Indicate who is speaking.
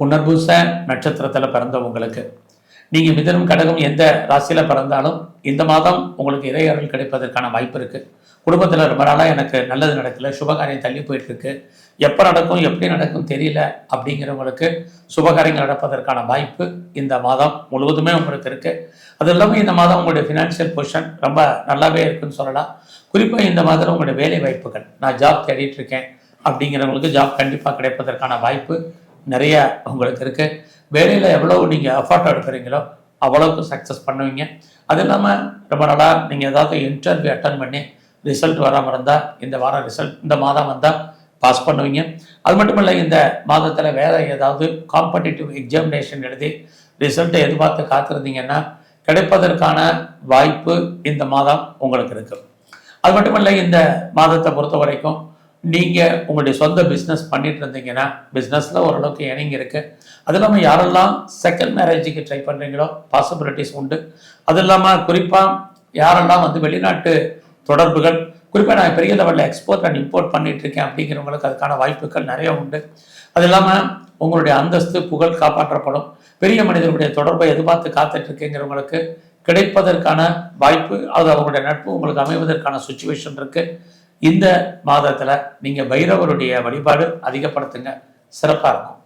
Speaker 1: புனர்பூச நட்சத்திரத்தில் பிறந்தவங்களுக்கு நீங்கள் மிதனம் கடகம் எந்த ராசியில் பிறந்தாலும் இந்த மாதம் உங்களுக்கு இறையர்கள் கிடைப்பதற்கான வாய்ப்பு இருக்குது குடும்பத்தில் ரொம்ப நாளாக எனக்கு நல்லது நடக்கல சுபகாரியம் தள்ளி போயிட்டுருக்கு. எப்போ நடக்கும் எப்படி நடக்கும் தெரியல அப்படிங்கிறவங்களுக்கு சுபகாரியங்கள் நடப்பதற்கான வாய்ப்பு இந்த மாதம் முழுவதுமே உங்களுக்கு இருக்குது அது இல்லாமல் இந்த மாதம் உங்களுடைய ஃபினான்ஷியல் பொசிஷன் ரொம்ப நல்லாவே இருக்குன்னு சொல்லலாம். குறிப்பாக இந்த மாதம் உங்களுடைய வேலை வாய்ப்புகள். நான் ஜாப் தேடிட்டு இருக்கேன் அப்படிங்கிறவங்களுக்கு ஜாப் கண்டிப்பாக கிடைப்பதற்கான வாய்ப்பு நிறைய உங்களுக்கு இருக்குது வேலையில் எவ்வளோ நீங்கள் எஃபர்ட் எடுக்கிறீங்களோ அவ்வளோக்கு சக்ஸஸ் பண்ணுவீங்க. அது இல்லாமல் ரொம்ப நாளாக நீங்கள் ஏதாவது இன்டர்வியூ அட்டன் பண்ணி ரிசல்ட் வராமல் இருந்தால் இந்த வாரம் ரிசல்ட் இந்த மாதம் வந்தால் பாஸ் பண்ணுவீங்க. அது மட்டும் இல்லை இந்த மாதத்தில் வேறு ஏதாவது காம்படிட்டிவ் எக்ஸாமினேஷன் எழுதி ரிசல்ட்டை எதிர்பார்த்து காத்திருந்தீங்கன்னா கிடைப்பதற்கான வாய்ப்பு இந்த மாதம் உங்களுக்கு இருக்குது அது மட்டும் இல்லை இந்த மாதத்தை பொறுத்த வரைக்கும் நீங்கள் உங்களுடைய சொந்த பிஸ்னஸ் பண்ணிட்டு இருந்தீங்கன்னா பிஸ்னஸில் ஓரளவுக்கு இணைங்க இருக்குது அது இல்லாமல் யாரெல்லாம் செகண்ட் மேரேஜுக்கு ட்ரை பண்ணுறீங்களோ பாசிபிலிட்டிஸ் உண்டு. அது இல்லாமல் குறிப்பாக யாரெல்லாம் வந்து வெளிநாட்டு தொடர்புகள் குறிப்பாக நான் பெரிய லெவலில் எக்ஸ்போர்ட் அண்ட் இம்போர்ட் பண்ணிட்டு இருக்கேன் அப்படிங்கிறவங்களுக்கு அதுக்கான வாய்ப்புகள் நிறைய உண்டு. அது இல்லாமல் உங்களுடைய அந்தஸ்து புகழ் காப்பாற்றப்படும். பெரிய மனிதர்களுடைய தொடர்பை எதிர்பார்த்து காத்துட்டு இருக்கேங்கிறவங்களுக்கு கிடைப்பதற்கான வாய்ப்பு அது அவங்களுடைய நட்பு உங்களுக்கு அமைவதற்கான சுச்சுவேஷன் இருக்குது இந்த மாதத்தில் நீங்கள் பைரவருடைய வழிபாடு அதிகப்படுத்துங்க. சிறப்பாக இருக்கும்.